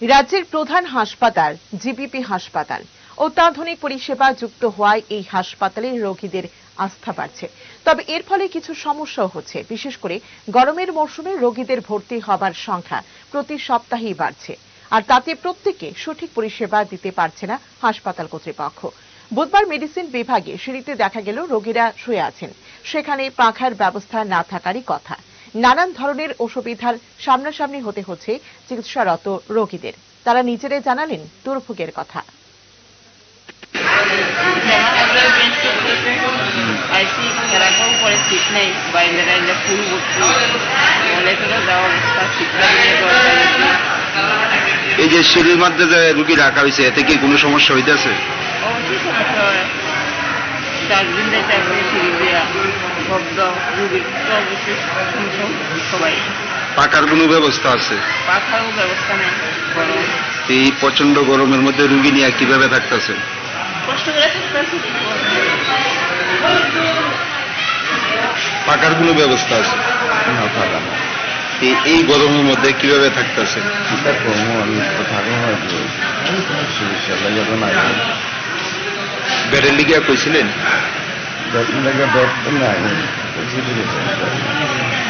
রাজ্যের প্রধান হাসপাতাল, জিবিপি হাসপাতাল। অত্যাধুনিক পরিষেবা যুক্ত হওয়ায় এই হাসপাতালে রোগীদের আস্থা বাড়ছে। তবে এর ফলে কিছু সমস্যাও হচ্ছে। বিশেষ করে গরমের মরশুমে রোগীদের ভর্তি হবার সংখ্যা প্রতি সপ্তাহেই বাড়ছে। আর তাতে প্রত্যেকে সঠিক পরিষেবা দিতে পারছে না হাসপাতাল কর্তৃপক্ষ। বুধবার মেডিসিন বিভাগে সিঁড়িতে দেখা গেল, রোগীরা শুয়ে আছেন। সেখানে পাখার ব্যবস্থা না থাকারই কথা। নানান ধরনের অসুবিধার সামনাসামনি হতে হচ্ছে চিকিৎসারত রোগীদের। তারা নিজেরাই জানালেন দুর্ভোগের কথা। এই যে সিঁড়ির মধ্যে যে রুগী রাখা হয়েছে এতে কি কোনো সমস্যা হইতেছে? ডাস্টবিন শব্দ পাকার কোনো ব্যবস্থা আছে? ব্যবস্থা নেই। এই প্রচণ্ড গরমের মধ্যে রুগী নিয়ে কীভাবে থাকতেছে? কষ্ট করে থাকতেছি। পাকার কোনো ব্যবস্থা আছে? না এই- এই গরমের মধ্যে কীভাবে থাকতেছে? চিন্তা করব আমি তো থাকব হয়তো চিকিৎসাটা যখন লিগিয়া কইছিলেন? যখন থেকে বেড তো নাই চিঠি দিতে